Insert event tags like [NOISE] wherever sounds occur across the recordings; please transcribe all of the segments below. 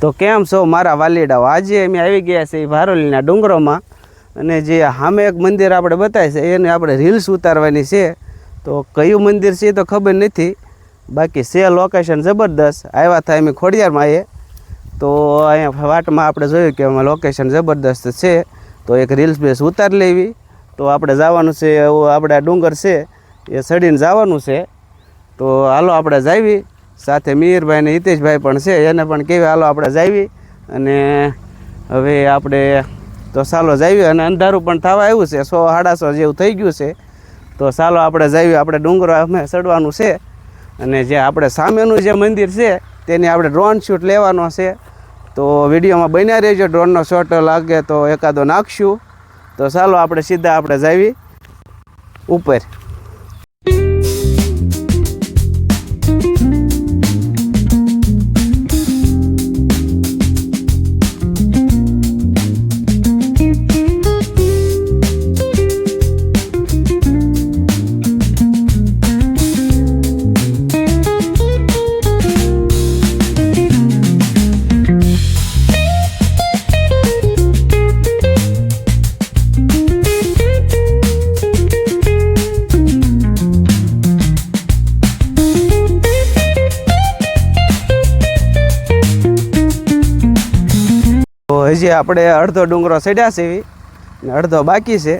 તો કેમ છો મારા વાલીડાઓ? આજે અમે આવી ગયા છે ભારોલીના ડુંગરોમાં અને જે સામે એક મંદિર આપણે બતાવે છે, એને આપણે રીલ્સ ઉતારવાની છે. તો કયું મંદિર છે તો ખબર નથી. બાકી છે લોકેશન જબરદસ્ત. આવ્યા હતા અમે ખોડિયારમાં આવીએ. તો અહીંયા વાટમાં આપણે જોયું કે એમાં લોકેશન જબરદસ્ત છે. તો એક રીલ્સ બેસ ઉતારી લેવી. તો આપણે જવાનું છે, એવું આપણે ડુંગર છે, એ ચડીને જવાનું છે. તો હાલો આપણે જાવી. સાથે મિહિરભાઈ ને હિતેશભાઈ પણ છે, એને પણ કેવી હાલો, આપણે જાવી. અને હવે આપણે તો ચાલો જાવી અને અંધારું પણ થવા આવ્યું છે, સો સાડાસો જેવું થઈ ગયું છે. તો ચાલો આપણે જાવી, આપણે ડુંગરો અમે ચડવાનું છે. અને જે આપણે સામેનું જે મંદિર છે, તેની આપણે ડ્રોન શૂટ લેવાનો છે. તો વિડીયોમાં બન્યા રહેજો ડ્રોનનો શોટ લાગે તો એકાદો નાખશું. તો ચાલો આપણે સીધા આપણે જાવી. ઉપર. હજી આપણે અડધો ડુંગરો ચડ્યા છે ને અડધો બાકી છે,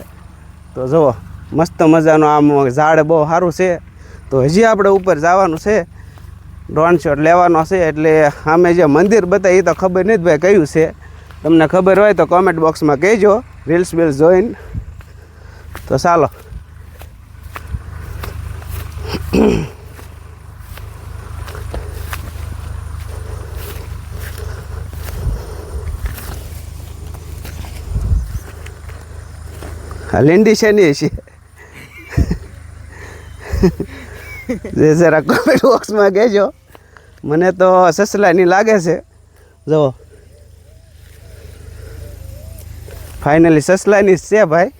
તો જુઓ, મસ્ત મજાનું આમ ઝાડ બહુ સારું છે. તો હજી આપણે ઉપર જવાનું છે. ડ્રોન શોટ લેવાનો છે એટલે અમે જે મંદિર બતાવી એ તો ખબર નથી ભાઈ કયું છે. તમને ખબર હોય તો કોમેન્ટ બોક્સમાં કહેજો રીલ્સ બિલ્સ જોઈન. તો ચાલો. લીંડી છે નહીં છે જે જરા કોમેન્ટ બોક્સમાં કહેજો મને તો સસલાની લાગે છે જુઓ ફાઇનલી સસલાની જ છે ભાઈ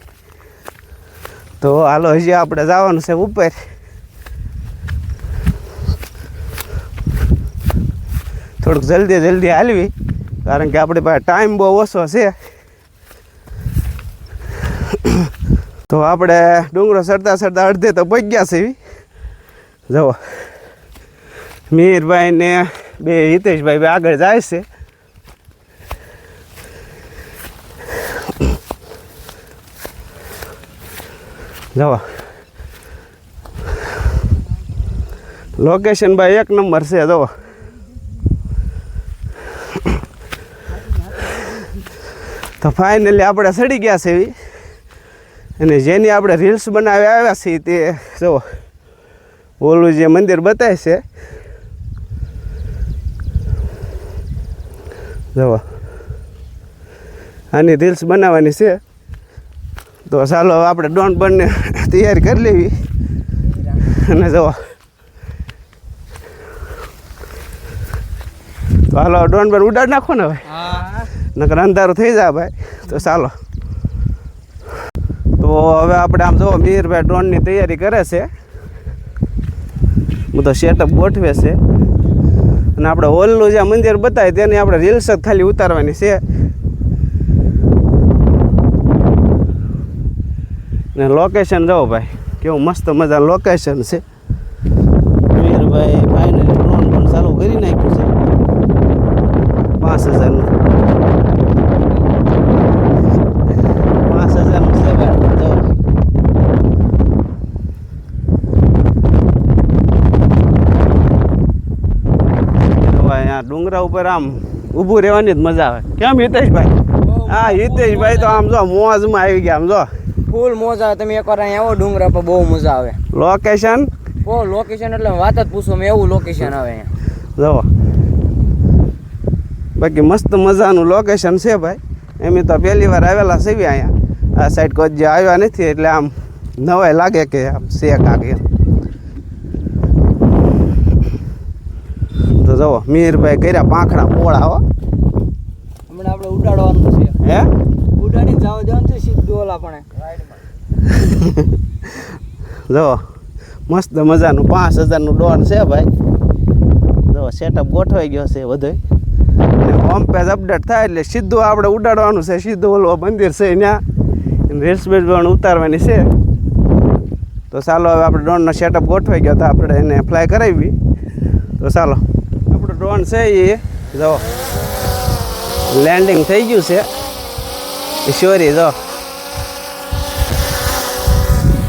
તો હાલો હજી આપણે જવાનું છે ઉપર થોડુંક જલ્દી જલ્દી હાલવી કારણ કે આપણી પાસે ટાઈમ બહુ ઓછો છે તો આપણે ડુંગરો સરતા સરતા અડધે તો ગયા છે જુઓ. મીરભાઈ ને બે હિતેશભાઈ બે આગળ જાય છે. જુઓ. લોકેશન ભાઈ એક નંબર છે, જુઓ. તો ફાઇનલી આપણે સડી ગયા છે એવી. અને જેની આપણે રીલ્સ બનાવી આવ્યા છીએ તે જો ઓલું જે મંદિર બતાવે છે. જુઓ આની રીલ્સ બનાવવાની છે. તો ચાલો આપણે ડોન બંને તૈયારી કરી લેવી. અને જુઓ તો હાલો ડોન બન ઉડાડ નાખો ને હવે. નકર અંધારું થઈ જાય ભાઈ. તો ચાલો. તો હવે આપણે આમ જો મીરભાઈ ડ્રોનની તૈયારી કરે છે. બધો સેટઅપ ગોઠવે છે. અને આપણે ઓલનું જે મંદિર બતાવે તેની આપણે રીલ્સ જ ખાલી ઉતારવાની છે. ને લોકેશન જાઓ ભાઈ, કેવું મસ્ત મજા લોકેશન છે. મીરભાઈ ફાઇનલી ડ્રોન પણ ચાલુ કરી નાખ્યું છે. પાંચ હજારનું પાંચ હજારનું છે ભાઈ જાઓ તો અહીંયા ડુંગરા ઉપર આમ ઊભું રહેવાની જ મજા આવે. કેમ હિતેશભાઈ? હા હિતેશભાઈ તો આમ જો મોજમાં આવી ગયા આમ જો. ફૂલ મોજ આવે. તમે એકવાર અહીંયા આવો ડુંગરા પર બહુ મજા આવે. લોકેશન ઓ લોકેશન એટલે વાત જ પૂછો મેં એવું લોકેશન આવે અહીંયા. જુઓ બાકી મસ્ત મજાનું લોકેશન છે ભાઈ. એમ તો પહેલી વાર આવેલા છે અહીંયા. આ સાઈડ કોઈ જે આવ્યા નથી એટલે આમ નવાય લાગે કે આમ છે કાંક એમ. તો મિહિરભાઈ મીરભાઈ કર્યા પાંખડા પોળા હો. હમણાં આપણે ઉડાડવાનું છે. હે? ઉડાડી જવા દેવાનું છે સીધું ઓલા પણ. [LAUGHS] જવો મસ્ત મજાનું પાંચ હજારનું ડોન છે ભાઈ. જો સેટઅપ ગોઠવાઈ ગયો છે બધો હોમ પેજ અપડેટ થાય એટલે સીધું આપણે ઉડાડવાનું છે. સીધું ઓલો મંદિર છે ત્યાં રીલ્સ બેલ્સ પણ ઉતારવાની છે. તો ચાલો હવે આપણે ડ્રોનનો સેટઅપ ગોઠવાઈ ગયો તો આપણે એને ફ્લાય કરાવી. તો ચાલો. ડ્રોન છે એ જો. લેન્ડિંગ થઈ ગયું છે. એ શોરી જો.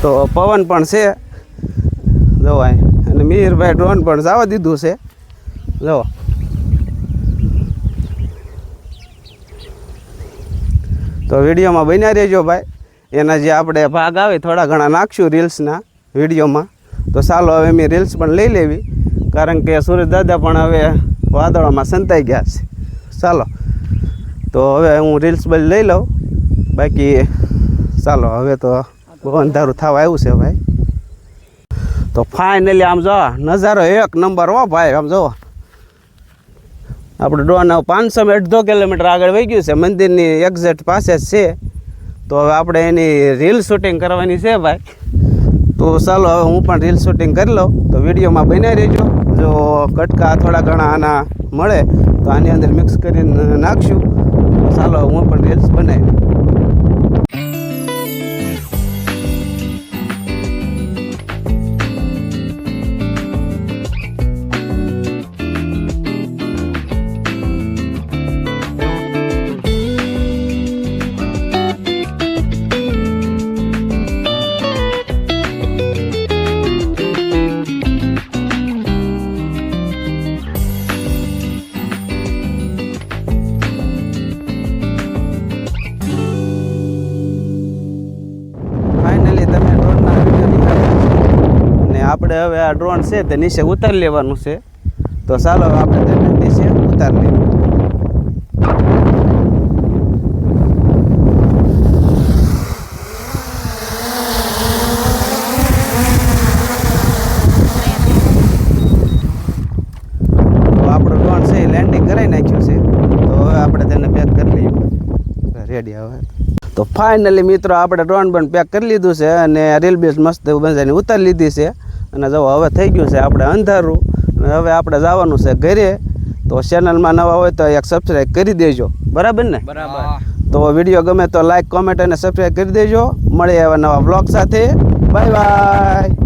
તો પવન પણ છે. જો અને મિહિરભાઈ ડ્રોન પણ જવા દીધું છે. જો. તો વિડીયોમાં બન્યા રહેજો ભાઈ. એના જે આપણે ભાગ આવે થોડા ઘણા નાખશું રીલ્સના વિડીયોમાં. તો ચાલો હવે મેં રીલ્સ પણ લઈ લેવી. કારણ કે સુરજ દાદા પણ હવે વાદળોમાં સંતાઈ ગયા છે. ચાલો. તો હવે હું રીલ્સ બધી લઈ લઉં. બાકી ચાલો, હવે તો બહુ અંધારું થવા આવ્યું છે ભાઈ. તો ફાઇનલી આમ જો, નજારો એક નંબર હો ભાઈ, આમ જો. આપણે ડ્રોન પાંચસો અડધો કિલોમીટર આગળ વહી ગયું છે. મંદિરની એક્ઝેક્ટ પાસે જ છે. તો હવે આપણે એની રીલ શૂટિંગ કરવાની છે ભાઈ. તો ચાલો, હવે હું પણ રીલ શૂટિંગ કરી લઉં. તો વિડીયોમાં બન્યા રહેજો. જો કટકા થોડા ઘણા આના મળે, તો આની અંદર મિક્સ કરીને નાખશું. ચાલો, હું પણ રીલ્સ બનાવી. આ ડ્રોન છે તે નીચે ઉતારી લેવાનું છે. તો ચાલો આપણે તેને નીચે ઉતારી લઈએ. રેડી હવે તો ફાઇનલી મિત્રો, આપણે ડ્રોન પણ પેક કરી લીધું છે અને રેલ બેસ મસ્ત બંધાઈને ઉતારી લીધી છે. અને જો હવે થઈ ગયું છે આપણે અંધારું અને હવે આપણે જવાનું છે ઘરે તો ચેનલમાં નવા હોય તો એક સબસ્ક્રાઈબ કરી દેજો. બરાબર ને? બરાબર. તો વીડિયો ગમે તો લાઈક કોમેન્ટ અને સબસ્ક્રાઈબ કરી દેજો. મળીએ એવા નવા બ્લોગ સાથે. Bye bye